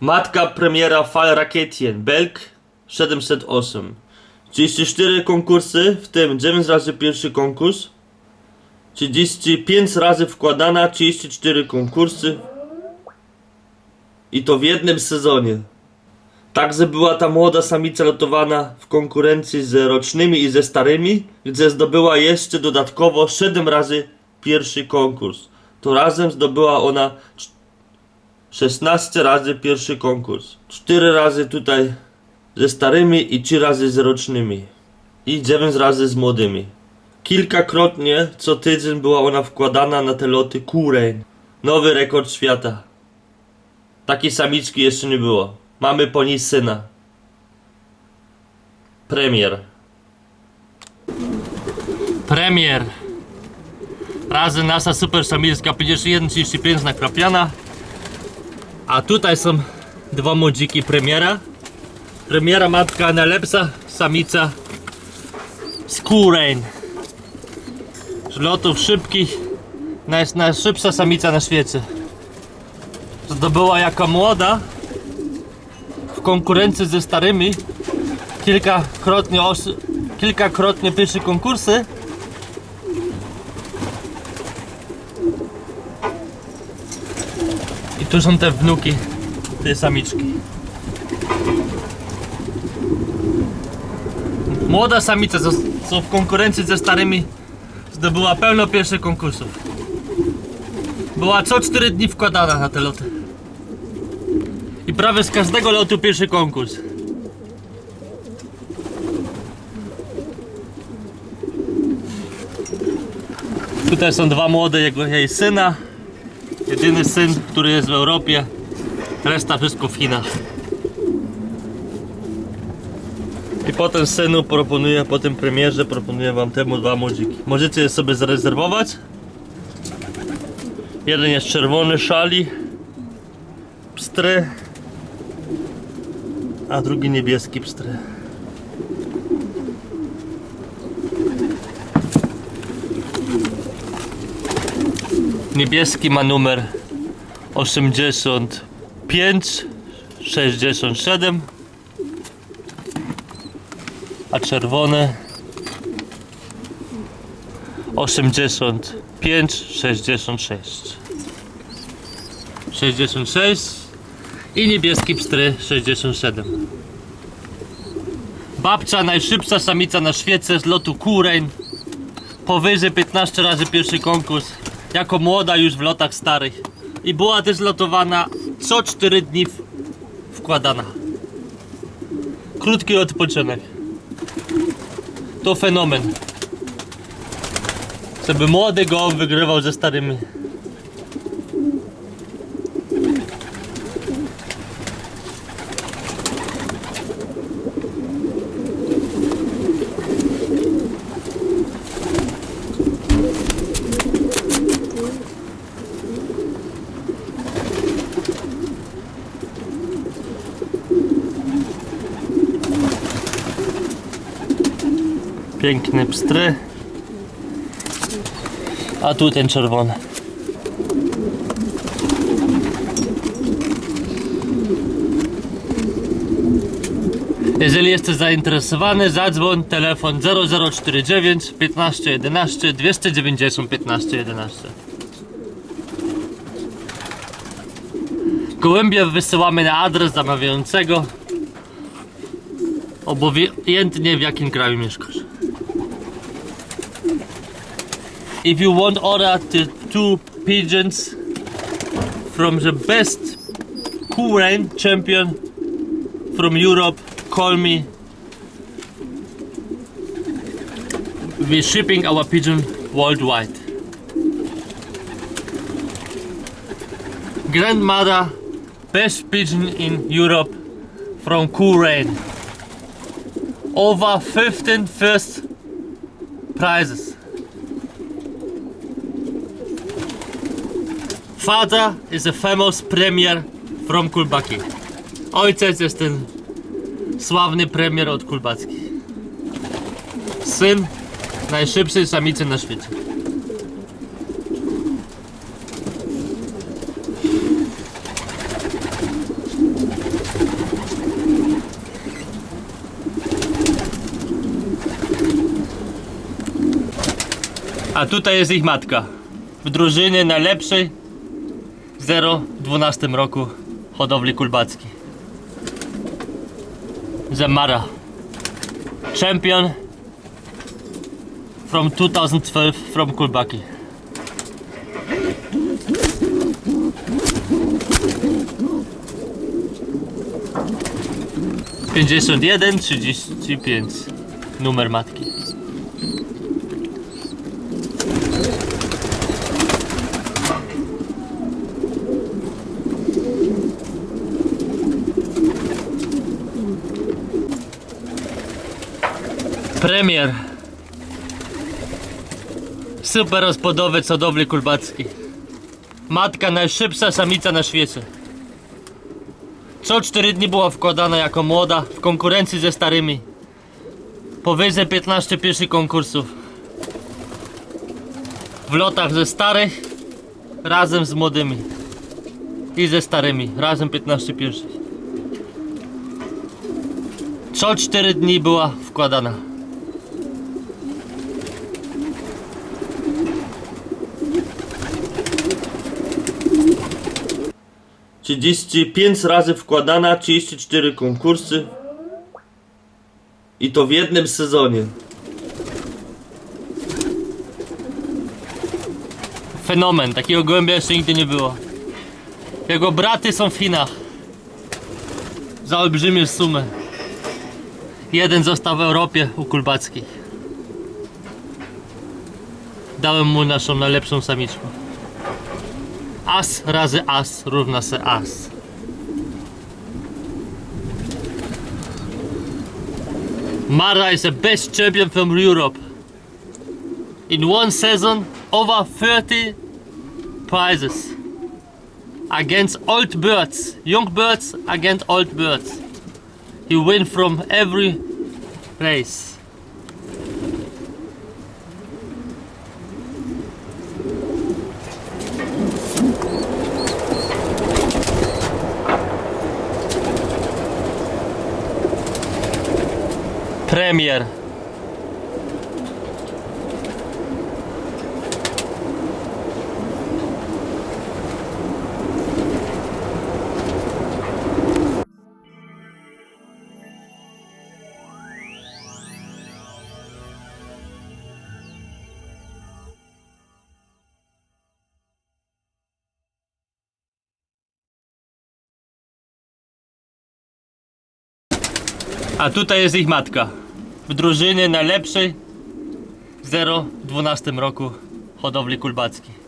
Matka premiera Fal Rakietien, Belk 708. 34 konkursy, w tym 9 razy pierwszy konkurs. 35 razy wkładana, 34 konkursy. I to w jednym sezonie. Także była ta młoda samica lotowana w konkurencji z rocznymi i ze starymi, gdzie zdobyła jeszcze dodatkowo 7 razy pierwszy konkurs. To razem zdobyła ona 16 razy pierwszy konkurs. 4 razy tutaj ze starymi i 3 razy z rocznymi. I 9 razy z młodymi. Kilkakrotnie co tydzień była ona wkładana na te loty Kurein. Nowy rekord świata. Takiej samiczki jeszcze nie było. Mamy po niej syna. Premier. Premier. Razy nasza super samilska 51-35 nakrapiana. A tutaj są dwa młodziki premiera. Premiera matka najlepsza samica z Kurein. Z lotów szybkich. Naj, najszybsza samica na świecie. Zdobyła jako młoda w konkurencji ze starymi kilkakrotnie, os- kilkakrotnie pierwsze konkursy. Tu są te wnuki tej samiczki. Młoda samica, co w konkurencji ze starymi zdobyła pełno pierwszych konkursów. Była co 4 dni wkładana na te loty. I prawie z każdego lotu pierwszy konkurs. Tutaj są dwa młode jego, jej syna. Jedyny syn, który jest w Europie. Reszta wszystko w Chinach. I potem synu proponuję, po tym premierze proponuję wam temu dwa młodziki. Możecie je sobie zarezerwować. Jeden jest czerwony szali. Pstry. A drugi niebieski pstry. Niebieski ma numer 85 67 a czerwone 85 66 66 i niebieski pstry 67 Babcia najszybsza samica na świecie z lotu Kurein Powyżej 15 razy pierwszy konkurs Jako młoda już w lotach starych. I była też lotowana co 4 dni wkładana. Krótki odpoczynek. To fenomen. Żeby młody gołąb wygrywał ze starymi Piękny pstry. A tu ten czerwony. Jeżeli jesteś zainteresowany, zadzwoń telefon 0049 15 11 290 15 11. Gołębie wysyłamy na adres zamawiającego obojętnie w jakim kraju mieszkasz. If you want order the two pigeons from the best Kurein champion from Europe, call me. We're shipping our pigeon worldwide. Grandmother, best pigeon in Europe from Kurein. Over 15 first prizes. Father is a famous premier from Kulbaki. Ojciec jest ten sławny premier od Kulbacki. Syn najszybszej samicy na świecie. A tutaj jest ich matka. W drużynie najlepszej 0-12 roku hodowli kulbackiej. Zemara. Champion from 2012 from Kulbaki. Pięćdziesiąt jeden, trzydzieści pięć. Numer matki. Premier. Super rozpodowiec hodowli kulbackiej. Matka najszybsza samica na świecie. Co 4 dni była wkładana jako młoda w konkurencji ze starymi. Powyżej 15 pierwszych konkursów. W lotach ze starych razem z młodymi. I ze starymi. Razem 15 pierwszych. Co 4 dni była wkładana. Trzydzieści pięć razy wkładana, 34 konkursy. I to w jednym sezonie. Fenomen, takiego gołębia jeszcze nigdy nie było. Jego braty są w Chinach. Za olbrzymie sumy. Jeden został w Europie u Kulbackich. Dałem mu naszą najlepszą samiczkę. As razy as równa się as. Mara is the best champion from Europe. In one season, over 30 prizes. Against old birds, young birds against old birds. He win from every place. Premier. A tutaj jest ich matka. W drużynie najlepszej 0-12 roku hodowli kulbackiej.